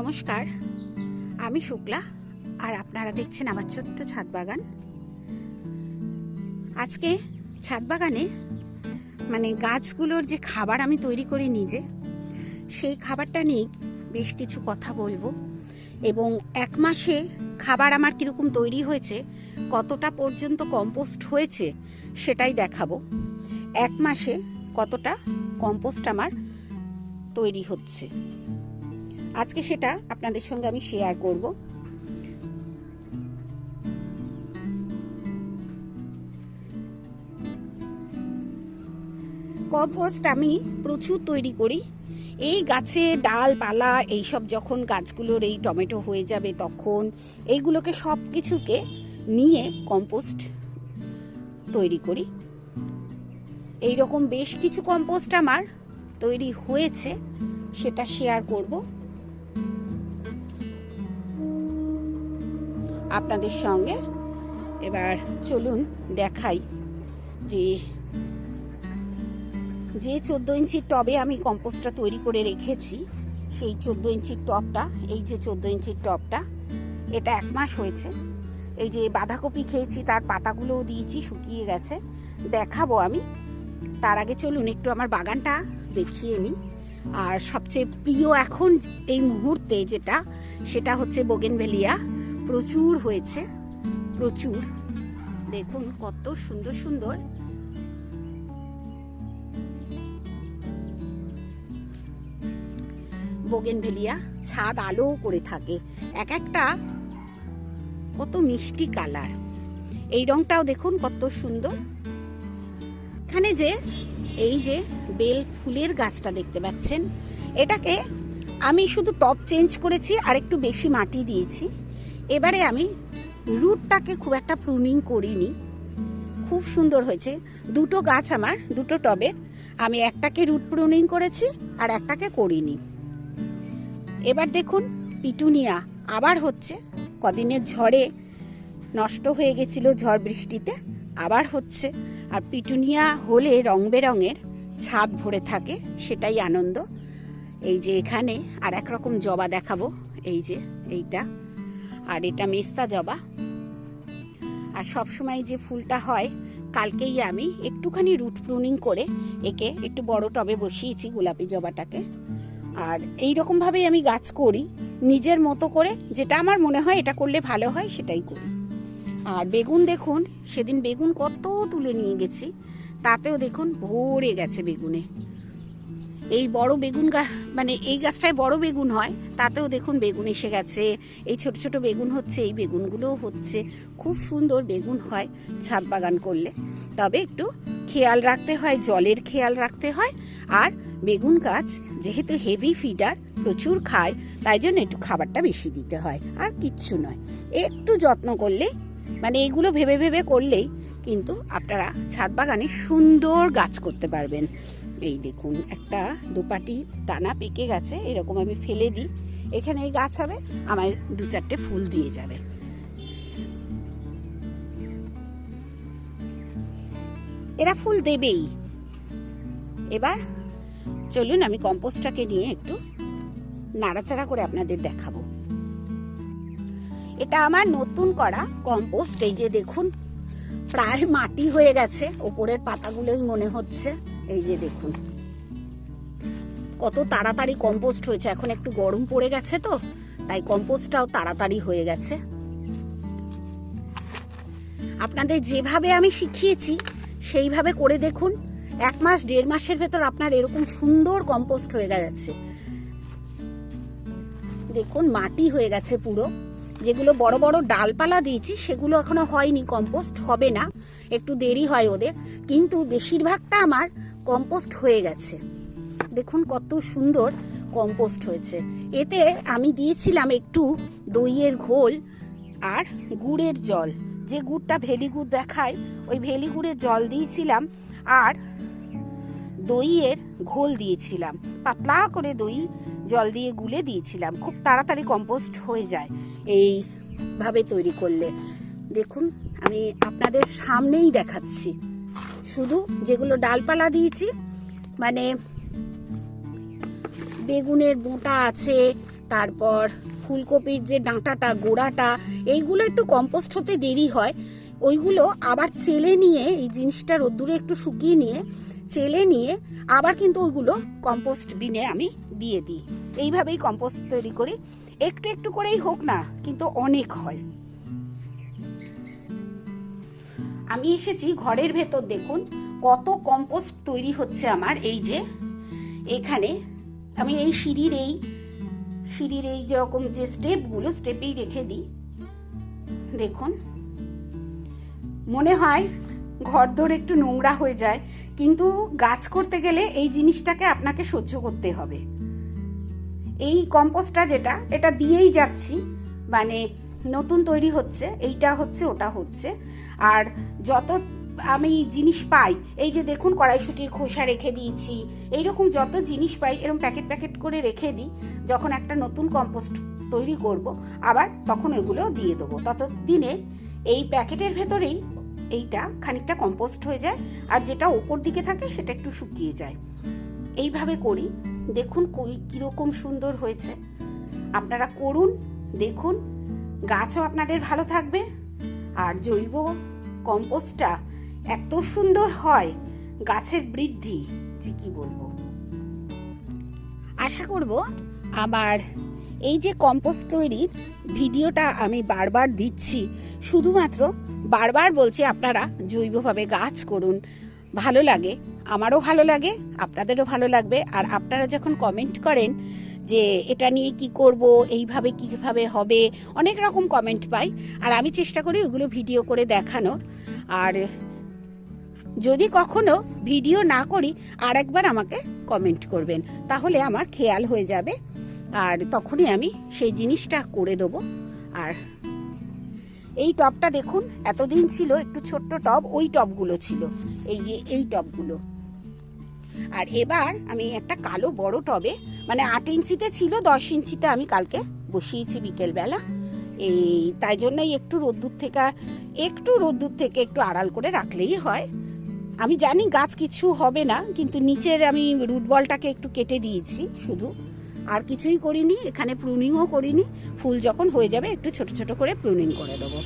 নমস্কার। আমি শুক্লা, আর আপনারা দেখছেন আমার ছোট্ট ছাদ বাগান। আজকে ছাদ বাগানে মানে গাছগুলোর যে খাবার আমি তৈরি করি নিজে, সেই খাবারটা নিয়ে বেশ কিছু কথা বলব। এবং এক মাসে খাবার আমার কীরকম তৈরি হয়েছে, কতটা পর্যন্ত কম্পোস্ট হয়েছে, সেটাই দেখাবো। এক মাসে কতটা কম্পোস্ট আমার তৈরি হচ্ছে। আজকে সেটা আপনাদের সঙ্গে আমি শেয়ার করব। কম্পোস্ট আমি প্রচুর তৈরি করি। এই গাছে ডাল, পালা, এইসব যখন গাছগুলোর এই টমেটো হয়ে যাবে তখন এইগুলোকে সব কিছুকে নিয়ে কম্পোস্ট তৈরি করি। এই রকম বেশ কিছু কম্পোস্ট আমার তৈরি হয়েছে, সেটা শেয়ার করব। আপনাদের সঙ্গে। এবার চলুন দেখাই যে যে চোদ্দ ইঞ্চির টবে আমি কম্পোস্টটা তৈরি করে রেখেছি, সেই চোদ্দ ইঞ্চির টবটা, এই যে চোদ্দ ইঞ্চির টবটা, এটা এক মাস হয়েছে। এই যে বাঁধাকপি খেয়েছি, তার পাতাগুলোও দিয়েছি, শুকিয়ে গেছে। দেখাবো আমি। তার আগে চলুন একটু আমার বাগানটা দেখিয়ে নিই। আর সবচেয়ে প্রিয় এখন এই মুহূর্তে যেটা, সেটা হচ্ছে বোগেনভেলিয়া। প্রচুর হয়েছে, প্রচুর। দেখুন কত সুন্দর সুন্দর। বোগেনভেলিয়া ছাদ আলো করে থাকে। এক একটা কত মিষ্টি কালার। এই রংটাও দেখুন কত সুন্দর। এখানে যে, এই যে বেল ফুলের গাছটা দেখতে পাচ্ছেন, এটাকে আমি শুধু টপ চেঞ্জ করেছি আর একটু বেশি মাটি দিয়েছি। এবারে আমি রুটটাকে খুব একটা প্রুনিং করিনি। খুব সুন্দর হয়েছে। দুটো গাছ আমার, দুটো টবে। আমি একটাকে রুট প্রুনিং করেছি আর একটাকে করিনি। এবার দেখুন, পিটুনিয়া আবার হচ্ছে। কদিনের ঝড়ে নষ্ট হয়ে গেছিল ঝড় বৃষ্টিতে, আবার হচ্ছে। আর পিটুনিয়া হলে রং বেরঙের ছাদ ভরে থাকে, সেটাই আনন্দ। এই যে এখানে আর এক রকম জবা দেখাবো। এই যে, এইটা। আর এটা মেস্তা জবা। আর সব সময় যে ফুলটা হয়, কালকেই আমি একটুখানি রুট প্রুনিং করে একে একটু বড় টবে বসিয়েছি গোলাপি জবাটাকে। আর এই রকম ভাবেই আমি গাছ করি, নিজের মতো করে যেটা আমার মনে হয় এটা করলে ভালো হয় সেটাই করি। আর বেগুন দেখুন, সেদিন বেগুন কত তুলে নিয়ে গেছি, তাতেও দেখুন ভরে গেছে বেগুনে। এই বড় বেগুন মানে এই গাছটায় বড় বেগুন হয়, তাতেও দেখুন বেগুন এসে গেছে। এই ছোট ছোট বেগুন হচ্ছে, এই বেগুনগুলোও হচ্ছে। খুব সুন্দর বেগুন হয় ছাদ বাগান করলে। তবে একটু খেয়াল রাখতে হয়, জলের খেয়াল রাখতে হয়। আর বেগুন গাছ যেহেতু হেভি ফিডার প্রচুর খায়, তাই জন্য একটু খাবারটা বেশি দিতে হয়। আর কিচ্ছু নয়। একটু যত্ন করলে মানে এগুলো ভেবে ভেবে করলেই কিন্তু আপনারা ছাদ বাগানে সুন্দর গাছ করতে পারবেন। এই দেখুন, একটা দুপাটি টানা পেকে গেছে, এরকম আমি ফেলে দিই। এখানে এই গাছ হবে, আমায় দু চারটে ফুল দিয়ে যাবে। এরা ফুল দেবেই। এবার চলুন আমি কম্পোস্টটাকে নিয়ে একটু নাড়াচাড়া করে আপনাদের দেখাবো। এটা আমার নতুন করা কম্পোস্ট, এই যে দেখুন, প্রায় মাটি হয়ে গেছে, ওপরের পাতাগুলোই মনে হচ্ছে। এই যে দেখুন। কত তাড়াতাড়ি কম্পোস্ট হয়েছে। এখন একটু গরম পড়ে গেছে তো, তাই কম্পোস্টটাও তাড়াতাড়ি হয়ে গেছে। আপনাদের যেভাবে আমি শিখিয়েছি, সেইভাবে করে দেখুন, এক মাস, দেড় মাসের ভেতর আপনার এরকম সুন্দর কম্পোস্ট হয়ে যাচ্ছে দেখুন, মাটি হয়ে গেছে পুরো। যেগুলো বড় বড় ডালপালা দিয়েছি, সেগুলো এখনও হয়নি কম্পোস্ট হবে না। একটু দেরি হয় ওদের। কিন্তু বেশিরভাগটা আমার কম্পোস্ট হয়ে গেছে। দেখুন কত সুন্দর কম্পোস্ট হয়েছে। এতে আমি দিয়েছিলাম একটু দইয়ের ঘোল আর গুড়ের জল। যে গুড়টা ভেলি গুড় দেখায়, ওই ভেলি গুড়ের জল দিয়েছিলাম আর দইয়ের ঘোল দিয়েছিলাম। পাতলা করে দই জল দিয়ে গুলে দিয়েছিলাম। খুব তাড়াতাড়ি কম্পোস্ট হয়ে যায় এইভাবে তৈরি করলে। দেখুন, আমি আপনাদের সামনেই দেখাচ্ছি। শুধু যেগুলো ডালপালা দিয়েছি মানে বেগুনের বোঁটা আছে, তারপর ফুলকপির যে ডাঁটাটা, গোড়াটা, এইগুলো একটু কম্পোস্ট হতে দেরি হয়। ওইগুলো আবার চেলে নিয়ে, এই জিনিসটা রোদ্দুরে একটু শুকিয়ে নিয়ে, চেলে নিয়ে আবার কিন্তু ওইগুলো কম্পোস্ট বিনে আমি দিয়ে দিই। এইভাবেই কম্পোস্ট তৈরি করি। একটু একটু করেই হোক না, কিন্তু অনেক হয়। আমি এসেছি ঘরের ভেতর দেখুন, কত কম্পোস্ট তৈরি হচ্ছে আমার, এই যে, এখানে আমি এই সিঁড়ির এই সিঁড়ির এই যেরকম যে স্টেপগুলো স্টেপেই রেখে দিই। দেখুন, মনে হয় ঘর ধরে একটু নোংরা হয়ে যায়, কিন্তু গাছ করতে গেলে এই জিনিসটাকে আপনাকে সহ্য করতে হবে। এই কম্পোস্টটা যেটা, এটা দিয়েই যাচ্ছি মানে নতুন তৈরি হচ্ছে, এইটা হচ্ছে, ওটা হচ্ছে। আর যত আমি জিনিস পাই, এই যে দেখুন কড়াইশুটির খোসা রেখে দিয়েছি, এইরকম যত জিনিস পাই এরকম প্যাকেট প্যাকেট করে রেখে দিই, যখন একটা নতুন কম্পোস্ট তৈরি করব, আবার তখন এগুলো দিয়ে দেবো। ততদিনে এই প্যাকেটের ভেতরেই এইটা খানিকটা কম্পোস্ট হয়ে যায়, আর যেটা ওপর দিকে থাকে, সেটা একটু শুকিয়ে যায়। এইভাবে করি। দেখুন কই, কীরকম সুন্দর হয়েছে। আপনারা করুন, দেখুন গাছও আপনাদের ভালো থাকবে। আর জৈব কম্পোস্টটা এত সুন্দর হয়, গাছের বৃদ্ধি, যে কি বলব? আশা করব আবার এই যে কম্পোস্ট তৈরির ভিডিওটা আমি বারবার দিচ্ছি, শুধুমাত্র বারবার বলছি আপনারা জৈবভাবে গাছ করুন। ভালো লাগে, আমারও ভালো লাগে, আপনাদেরও ভালো লাগবে। আর আপনারা যখন কমেন্ট করেন যে এটা নিয়ে কি করব, এইভাবে কীভাবে হবে, অনেক রকম কমেন্ট পাই। আর আমি চেষ্টা করি ওগুলো ভিডিও করে দেখানোর। আর যদি কখনো ভিডিও না করি আর একবার আমাকে কমেন্ট করবেন। তাহলে আমার খেয়াল হয়ে যাবে। আর তখনই আমি সেই জিনিসটা করে দেবো। আর এই টবটা দেখুন, এতদিন ছিল, একটু ছোট্ট টব ওই টবগুলো ছিল। এই যে এই টবগুলো আর এবার আমি একটা কালো বড় টবে মানে আট ইঞ্চিতে ছিল, দশ ইঞ্চিতে আমি কালকে বসিয়েছি বিকেলবেলা। এই, তাই জন্যই একটু রোদ্দুর থেকে, একটু রোদ্দুর থেকে একটু আড়াল করে রাখলেই হয়। আমি জানি গাছ কিছু হবে না, কিন্তু নিচের আমি রুট বলটাকে একটু কেটে দিয়েছি শুধু। আর কিছুই করিনি, এখানে প্রুনিংও করিনি। ফুল যখন হয়ে যাবে, একটু ছোট ছোট করে প্রুনিং করে দেবো।